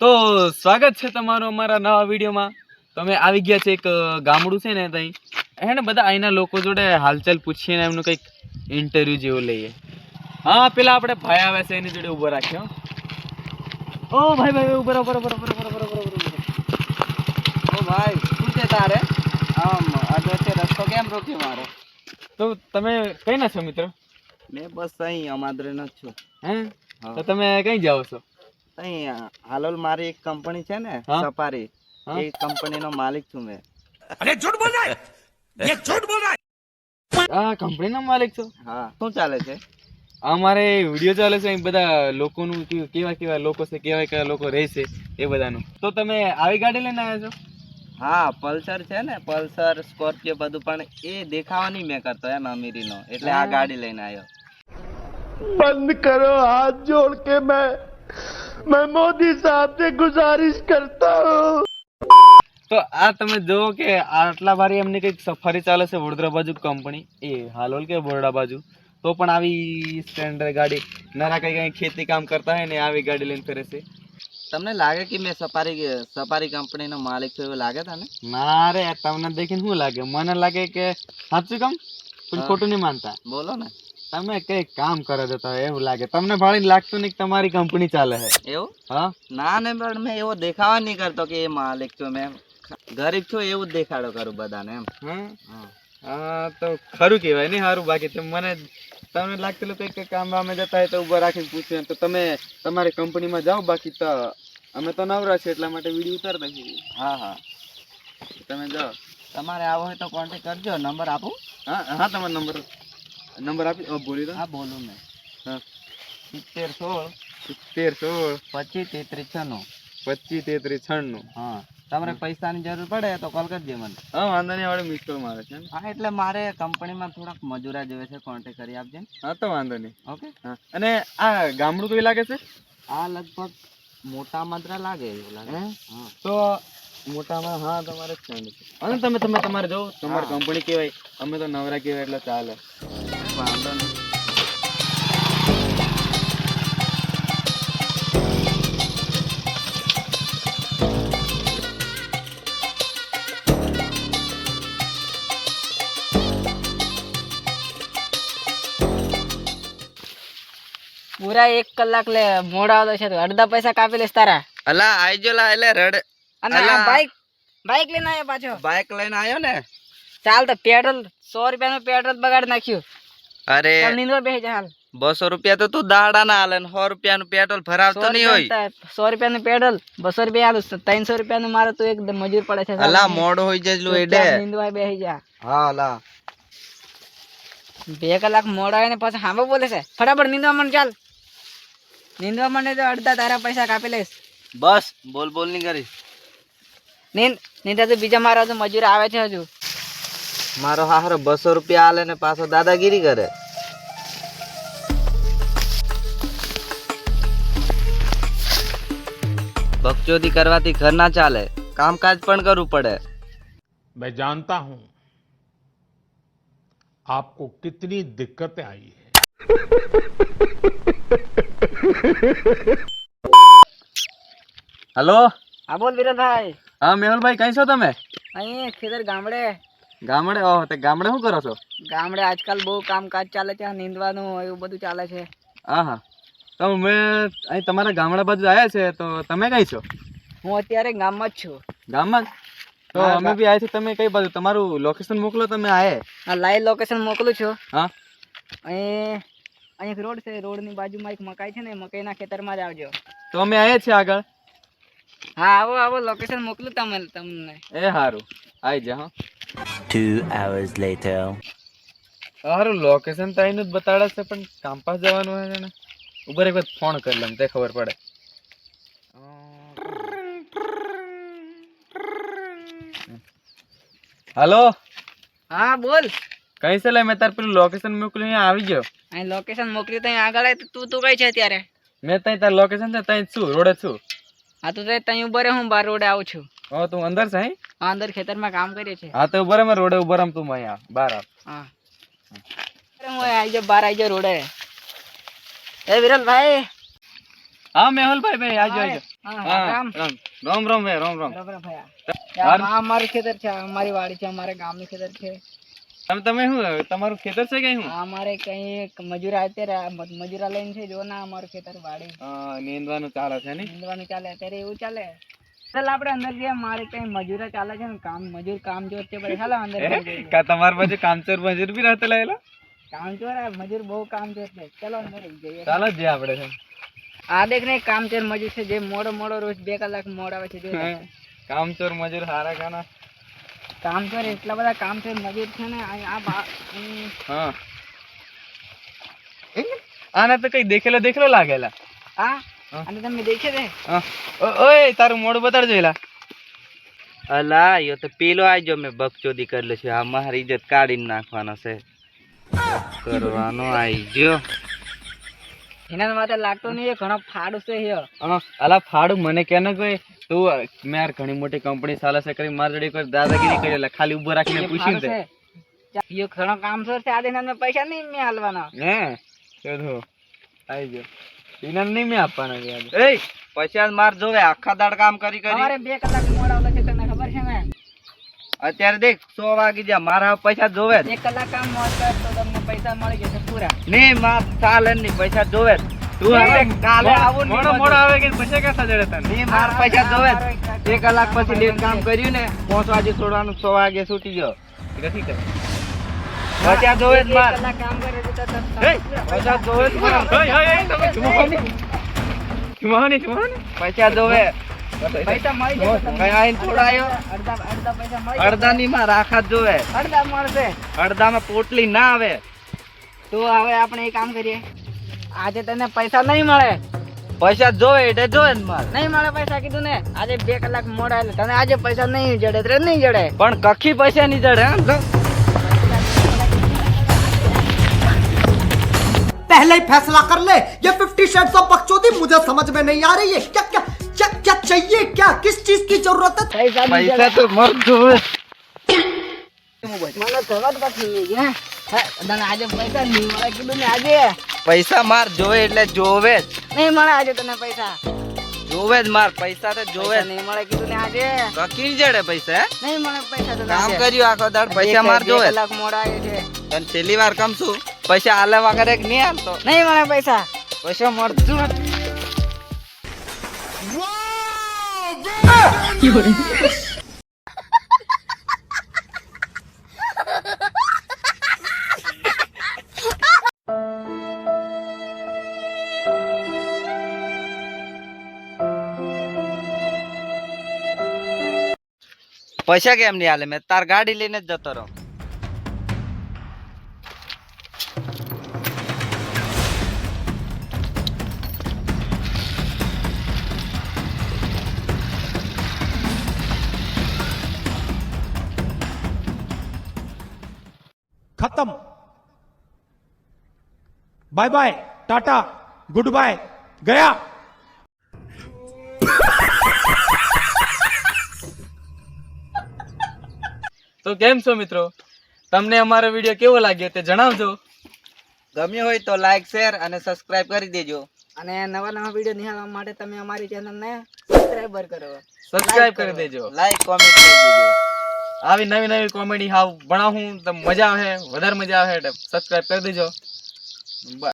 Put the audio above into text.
તો સ્વાગત છે તમારું અમારા નવા વિડીયોમાં. તમે આવી ગયા છે એક ગામડું છે ને ત્યાં હે ને બધા અહીંના લોકો જોડે હાલચાલ પૂછીને એમનું કંઈક ઇન્ટરવ્યૂ જેવું લઈએ. હા પેલા આપણે ભાઈ આવે છે એની જોડે ઊભો રાખ્યો ઓ ભાઈ ભાઈ ઊભો રહો, બરોબર બરોબર રહો. ઓ ભાઈ શું છે તારે? આમ આજે છે રસ્તો કેમ રોક્યો મારો? તો તમે કઈ ના છો મિત્ર? મેં બસ અહીં અમાદરેનો જ છું. હે. તો તમે કઈ જાઓ છો? અહીં હાલોલ મારી એક કંપની છે ને સફારી એ કંપની નો માલિક છું મેં. અરે ઝૂઠ બોલ રહા હે ઝૂઠ બોલ રહા આ કંપનીનો માલિક છો? હા. શું ચાલે છે? અમારે વીડિયો ચાલે છે બધા લોકોનું કેવા કેવા લોકો છે કેવા કેવા લોકો રહે છે એ બધાનું. તો તમે આવી ગાડી લઈને આવ્યા છો? હા પલ્સર છે ને પલ્સર સ્કોર્પિયો બધું પણ એ દેખાવા દેખાવાની મેં કરતો એમ અમીરીનો. એટલે આ ગાડી લઈને આવ્યો. બંધ કરો હાથ જોડ કે મેં मैं मोदी साहब से गुजारिश करता हूँ તો આ તમે જુઓ કે આટલા ભારી એમની કંઈક સફારી ચાલે છે વડોદરા બાજુ કંપની એ હાલોલ કે બોરડા બાજુ તો પણ આવી સ્ટેન્ડર્ડ ગાડી નરા કઈ કઈ ખેતી કામ કરતા હોય ને આવી ગાડી લઈને ફરે છે તમને લાગે કે મેં સફારી સફારી કંપનીનો માલિક છું એવું લાગે તને ના રે તમને દેખીને શું લાગે મને લાગે કે સાચું કામ પણ હા. ખોટું નહીં માનતા બોલો ને તમે કઈ કામ કરો છો હોય એવું લાગે. તમને ભાળી લાગતું નહીં તમારી કંપની ચાલે છે. એવું? હા? ના ને પણ મેં એવો દેખાવા નહીં કરતો કે એ માલિક છું મેં ગરીબ છું એવું જ દેખાડો કરું બધાને એમ. હા? તો ખરું કહેવાય નહીં સારું. બાકી તો મને તમને લાગતું કંઈક કામ વામે જતા હોય તો ઊભા રાખીને પૂછ્યું તો તમે તમારી કંપનીમાં જાઓ બાકી તો અમે તો નવરા છીએ એટલા માટે વીડિયો ઉતાર દઈએ. હા હા. તમે જાઓ. તમારે આવો હોય તો કોન્ટેક્ટ કરજો. નંબર આપું? હા હા તમારો નંબર નંબર આપી બોલી દો. હા બોલું મેં. હા. સિત્તેર સોળ. સિત્તેર સોળ. પચીસ તેત્રીસ છન્નું. પચીસ તેત્રીસ છન્નું. હા. તમારે પૈસાની જરૂર પડે તો કોલ કરજે મને. હા વાંધો નહીં હવે મિસ કોલ મારે છે હા એટલે મારે કંપનીમાં થોડાક મજૂરા જોઈએ છે કોન્ટેક્ટ કરી આપજે હા તો વાંધો નહીં. ઓકે? હા. અને આ ગામડું કઈ લાગે છે? આ લગભગ મોટા મદ્રા લાગે એવું લાગે. હા? તો મોટામાં હા તમારે જ છે. અને તમે તમે તમારે જો તમારી કંપની કહેવાય અમે તો નવરા કહેવાય એટલે ચાલે. વાંધો નહીં. પૂરા એક કલાક લે મોડા આવતો છે તો અડધા પૈસા કાપી લેસ તારા. અલા આઈજો લા એટલે રડ. અને બાઈક બાઈક લઈને આવ્યો પાછો. બાઈક લઈને આવ્યો ને? ચાલ તો પેટ્રોલ સો રૂપિયાનું પેટ્રોલ બગાડી નાખ્યું. અરે બેસી જા હાલ. બસો રૂપિયા તો તું દાડા ના હાલે સો રૂપિયા નું પેટ્રોલ ભરાવતો સો નહીં હોય. રૂપિયા નું પેટ્રોલ બસો રૂપિયા આલું ત્રણસો રૂપિયાનું મારે તું એક મજૂર પડે છે. અલા મોડો હોય જજલું એડે. નીંદવાય નીંદવા બેસી જા. હા અલા. બે કલાક મોડા ને પછી હાંબો બોલે છે. ફટાફટ નીંદવા મને ચાલ. નીંદવા મને તો અડધા તારા પૈસા કાપી લઈશ. બસ બોલ બોલ નહીં કરી. નીંદ નીંદા તો બીજા મારા તો મજૂર આવે છે હજુ. મારો હારો બસો રૂપિયા આલે ને પાછો દાદાગીરી કરે. બકચોદી કરવાથી ઘર ના ચાલે કામકાજ પણ કરવું પડે मैं जानता हूँ आपको कितनी दिक्कतें आई है હલો હા બોલ વિરલભાઈ હા મેહુલભાઈ કઈ છો તમે અહીં ખેતર ગામડે ગામડે ઓહ તે ગામડે શું કરો છો ગામડે આજકાલ બહુ કામકાજ ચાલે છે નીંદવાનું એવું બધું ચાલે છે હા હા તો મેં અહીં તમારા ગામડા બાજુ આવ્યા છે તો તમે કઈ છો? હું અત્યારે ગામમાં જ છું. ગામમાં તો અમે બી આવ્યા છીએ તમે કઈ બાજુ? તમારું લોકેશન મોકલો તમે આયે. હા લાઈવ લોકેશન મોકલું છું. હા. અહીં અહીં એક રોડ છે રોડની બાજુમાં એક મકાઈ છે ને મકાઈના ખેતરમાં જ આવજો. તો અમે આવ્યા છીએ આગળ? હા આવો આવો લોકેશન મોકલું તમે તમને. એ સારું આવી જા હા. Two hours later. સારું લોકેશન તો અહીંનું જ બતાડે છે પણ કામ પાસ જવાનું હોય છે ને. ઉભર એક વખત ફોન કરી લઉં તે ખબર પડે. હાલો? હા બોલ. કઈ છે લે મેં તાર પેલું લોકેશન મોકલ્યું અહીંયા આવી ગયો. અહીં લોકેશન મોકલ્યું ત્યાં આગળ તું તું કઈ છે અત્યારે? મેં ત્યાં તાર લોકેશન છે ત્યાં છું રોડે છું. હા તો ત્યાં ઊભો રે હું બાર રોડે આવું છું. હા તું અંદર છે? હા અંદર ખેતરમાં કામ કરીએ છીએ. હા તો ઊભો રે મેં રોડે ઊભો રમ તું અહીંયા બહાર આવ. હા. હું આવી જાઉં બહાર આવી જાઉં રોડે. એ વિરલભાઈ હા મેહુલભાઈ ભાઈ આજો આજો હા હા રામ રામ રામ રામ ભાઈ રામ રામ બરાબર ભયા આ અમારું ખેતર છે આ અમારી વાડી છે અમારા ગામનું ખેતર છે તમે તમે શું તમારું ખેતર છે કે શું આ અમારે કઈ એક મજૂરા અત્યારે આ મ- મજૂરા લઈને છે જો ના અમારું ખેતર વાડી હા, નીંદવાનું ચાલે છે ને નીંદવાનું ચાલે અત્યારે એવું ચાલે ચાલ આપણે અંદર જઈએ મારે કઈ મજૂરા ચાલે છે ને કામ મજૂર કામ જોર છે ભાઈ ચાલો અંદર જઈએ. કા તમારી બાજુ કામચોર મજૂર બી રહેતા લાયેલા કામ ચોર મજૂર બહુ કામ ચોર છે ચલો મરી જઈએ. ચાલો જ આપણે છે. આ દેખ ને કામ ચોર મજૂર છે જે મોડો મોડો રોજ બે કલાક મોડ આવે છે જો કામ ચોર મજૂર હારા કાના. કામ ચોર એટલા બધા કામ ચોર મજૂર છે ને આ બા- હા. આને તો કઈ દેખેલો દેખેલો લાગેલા. આ? હા. અને તમે દેખે દે ઓય તારું મોડ બતાડજો એલા. અલા યો તો પેલો આજો મેં બકચોદી કરેલો છે. આ મારી ઇજ્જત કાઢીને નાખવાનો છે. કરવાનો આઈ ગયો એના માટે લાગતો નહીં ઘણો ફાડ છે એ અલા ફાડ મને કે ને કોઈ તું મેં ઘણી મોટી કંપની ચાલે છે કરી માર જોડે કોઈ દાદાગીરી કરી એટલે ખાલી ઊભો રાખીને પૂછ્યું તે યો ઘણો કામ ચોર છે આ મે પૈસા નહીં મેં હાલવાના. હે? શોધો આવી ગયો એના નહીં મેં આપવાના યાર. એય પૈસા માર જોવે આખા દાડ કામ કરી કરી. અમારે બે કલાક મોડ આવતા છે તને ખબર છે ને અત્યારે દેખ સો વાગી ગયા. મારા પૈસા જોવે. એક કલાક કામ તો તમને પૈસા મળી જશે પૂરા. નહીં માર ચાલે નહીં પૈસા જોવે તું હવે કાલે આવું મોડો મોડો આવે કે પછી કેસા જડે તને? નહીં માર પૈસા જોવે. બે કલાક પછી લેટ કામ કર્યું ને. પાંચ વાગે છોડવાનું સો વાગે છૂટી ગયો. નથી કરે. પૈસા જોવે જ માર. પૈસા જોવે જ માર. પૈસા જોવે. પૈસા મળી જશે તમને. કઈ આઈને છોડાયો અડધા અડધા પૈસા મળી જશે. અડધા ની માર આખા જ જોવે અડધા મળશે અડધામાં પોટલી ના આવે તો હવે આપણે એક કામ કરીએ આજે તને પૈસા નહીં મળે પૈસા જોવે એટલે જોવે જ માર નહીં મળે પૈસા કીધું ને આજે બે કલાક મોડા એટલે તને આજે પૈસા નહીં જડે એટલે નહીં જડે પણ કખી પૈસા ની જડે હે જો. पहले ही फैसला कर ले ये फिफ्टी शेड्स ऑफ बकचोदी मुझे समझ में नहीं आ रही है क्या क्या क्या क्या चाहिए क्या किस चीज की जरूरत है પૈસા નહીં પૈસા જડે તો મર જોવે મને થવા જ પછી હે હે, તને આજે પૈસા નહીં મળે કીધું ને આજે પૈસા માર જોવે એટલે જોવે જ નહીં મળે આજે તને પૈસા જોવે જ માર પૈસા તો જોવે પૈસા જ નહીં મળે કીધું ને આજે કખી ની જડે પૈસા હે? નહીં મળે પૈસા તને કામ આજે. કર્યું આખો દાડ પૈસા બે- માર બે જોવે જ. કલાક મોડા આવે છે તને છેલ્લી વાર કમ છું પૈસા આલે વગર એક નહીં આલતો નહીં મળે પૈસા પૈસા મળતું નથી પૈસા કેમ નહીં હાલે મેં તાર ગાડી લઈને જ જતો રહું. ખતમ. Bye bye tata goodbye ગયા. તો કેમ છો મિત્રો? તમને અમારો વીડિયો કેવો લાગ્યો તે જણાવજો. ગમ્યો હોય તો લાઈક શેર અને સબસ્ક્રાઇબ કરી દેજો. અને નવા નવા વીડિયો નિહાળવા માટે તમે અમારી ચેનલને સબસ્ક્રાઇબર કરો સબસ્ક્રાઇબ કરી દેજો. લાઈક કોમેન્ટ કરી દેજો. આવી નવી નવી કોમેડી હાવ ભણાવું તો મજા આવે, વધારે મજા આવે એટલે સબસ્ક્રાઇબ કરી દેજો.